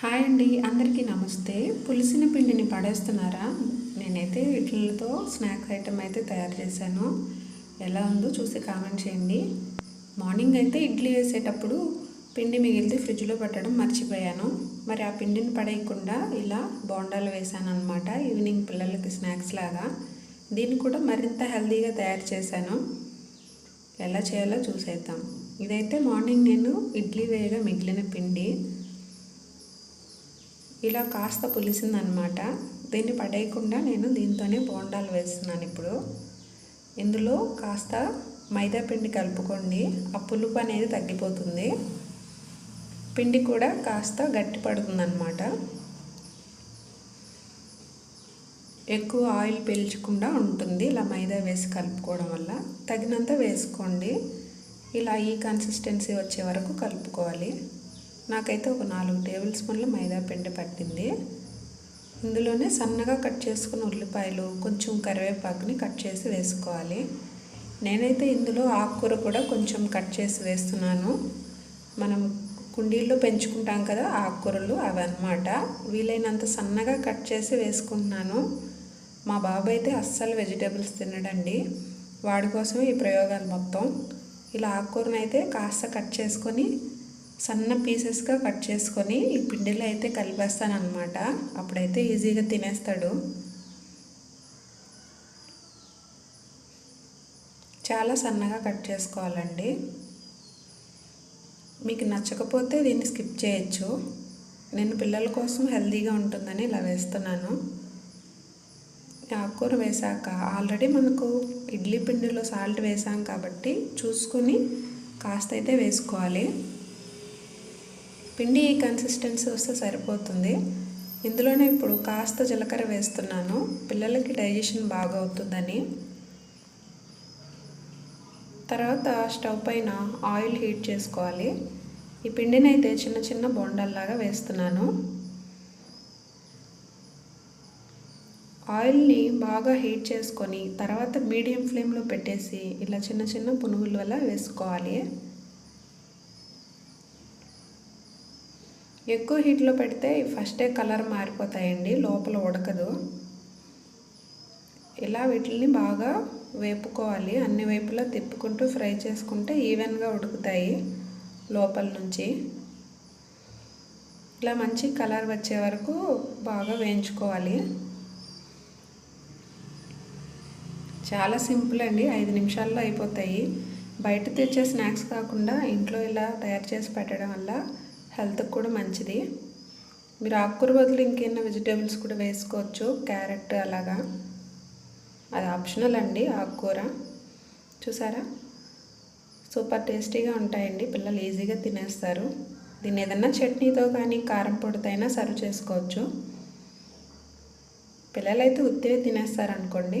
Hi అండి అందరికీ నమస్తే. పులిసిన పిండిని పడేస్తున్నారా? నేనైతే వీటితో స్నాక్ ఐటెం అయితే తయారు చేశాను. ఎలా ఉందో చూసి కామెంట్ చేయండి. మార్నింగ్ అయితే ఇడ్లీ వేసేటప్పుడు పిండి మిగిలితే ఫ్రిడ్జ్లో పెట్టడం మర్చిపోయాను. మరి ఆ పిండిని పడేయకుండా ఇలా బోండాలు వేసాను అనమాట ఈవినింగ్ పిల్లలకి స్నాక్స్ లాగా. దీన్ని కూడా మరింత హెల్తీగా తయారు చేశాను. ఎలా చేయాలో చూసేద్దాం. ఇదైతే మార్నింగ్ నేను ఇడ్లీ వేయగా మిగిలిన పిండి. ఇలా కాస్త పులిసిందనమాట. దీన్ని పడేయకుండా నేను దీంతోనే బోండాలు వేస్తున్నాను ఇప్పుడు. ఇందులో కాస్త మైదా పిండి కలుపుకోండి. ఆ పులుపు అనేది తగ్గిపోతుంది. పిండి కూడా కాస్త గట్టి పడుతుందన్నమాట ఎక్కువ ఆయిల్ పీల్చకుండా ఉంటుంది. ఇలా మైదా వేసి కలుపుకోవడం వల్ల తగినంత వేసుకోండి. ఇలా ఈ కన్సిస్టెన్సీ వచ్చే వరకు కలుపుకోవాలి. నాకైతే ఒక నాలుగు టేబుల్ స్పూన్ల మైదా పిండి పట్టింది. ఇందులోనే సన్నగా కట్ చేసుకున్న ఉల్లిపాయలు కొంచెం కరివేపాకుని కట్ చేసి వేసుకోవాలి. నేనైతే ఇందులో ఆకుకూర కూడా కొంచెం కట్ చేసి వేస్తున్నాను. మనం కుండీల్లో పెంచుకుంటాం కదా ఆకుకూరలు అవి వీలైనంత సన్నగా కట్ చేసి వేసుకుంటున్నాను. మా బాబు అయితే అస్సలు వెజిటేబుల్స్ తినడండి. వాడి కోసం ఈ ప్రయోగాలు మొత్తం. ఇలా ఆకుకూరను అయితే కాస్త కట్ చేసుకొని సన్న పీసెస్గా కట్ చేసుకొని ఈ పిండిలో అయితే కలిపేస్తాను అనమాట అప్పుడైతే ఈజీగా తినేస్తాడు. చాలా సన్నగా కట్ చేసుకోవాలండి. మీకు నచ్చకపోతే దీన్ని స్కిప్ చేయొచ్చు. నేను పిల్లల కోసం హెల్తీగా ఉంటుందని ఇలా వేస్తున్నాను. ఆకుకూర వేసాక ఆల్రెడీ మనకు ఇడ్లీ పిండిలో సాల్ట్ వేసాం కాబట్టి చూసుకొని కాస్త అయితే వేసుకోవాలి. పిండి ఈ కన్సిస్టెన్సీ వస్తే సరిపోతుంది. ఇందులోనే ఇప్పుడు కాస్త జీలకర్ర వేస్తున్నాను. పిల్లలకి డైజెషన్ బాగా అవుతుందని. తర్వాత స్టవ్ పైన ఆయిల్ హీట్ చేసుకోవాలి. ఈ పిండిని అయితే చిన్న చిన్న బొండల్లాగా వేస్తున్నాను. ఆయిల్ని బాగా హీట్ చేసుకొని తర్వాత మీడియం ఫ్లేమ్లో పెట్టేసి ఇలా చిన్న చిన్న పునుగుల వల్ల వేసుకోవాలి. ఎక్కువ హీట్లో పెడితే ఫస్టే కలర్ మారిపోతాయండి లోపల ఉడకదు. ఇలా వీటిని బాగా వేపుకోవాలి. అన్ని వైపులా తిప్పుకుంటూ ఫ్రై చేసుకుంటే ఈవెన్గా ఉడుకుతాయి లోపల నుంచి. ఇలా మంచి కలర్ వచ్చే వరకు బాగా వేయించుకోవాలి. చాలా సింపుల్ అండి. ఐదు నిమిషాల్లో అయిపోతాయి. బయట తెచ్చే స్నాక్స్ కాకుండా ఇంట్లో ఇలా తయారు చేసి పెట్టడం వల్ల హెల్త్కి కూడా మంచిది. మీరు ఆకుకూర బదులు ఇంకేమైనా వెజిటేబుల్స్ కూడా వేసుకోవచ్చు క్యారెట్ అలాగా. అది ఆప్షనల్ అండి ఆకుకూర. చూసారా? సూపర్ టేస్టీగా ఉంటాయండి. పిల్లలు ఈజీగా తినేస్తారు. దీన్ని ఏదన్నా చట్నీతో కానీ కారం పొడితైనా అయినా సర్వ్ చేసుకోవచ్చు. పిల్లలైతే ఉత్తిగా తినేస్తారు అనుకోండి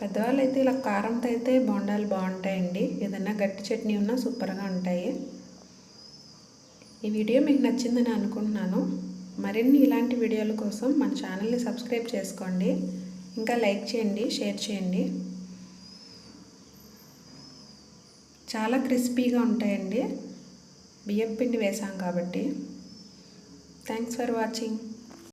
పెద్దవాళ్ళు అయితే ఇలా కారంతో అయితే బొండాలు బాగుంటాయండి. ఏదైనా గట్టి చట్నీ ఉన్నా సూపర్గా ఉంటాయి. ఈ వీడియో మీకు నచ్చిందని అనుకుంటున్నాను. మరిన్ని ఇలాంటి వీడియోల కోసం మన ఛానల్ని సబ్స్క్రైబ్ చేసుకోండి. ఇంకా లైక్ చేయండి షేర్ చేయండి. చాలా క్రిస్పీగా ఉంటాయండి. బియ్యం పిండి వేసాం కాబట్టి. Thanks for watching.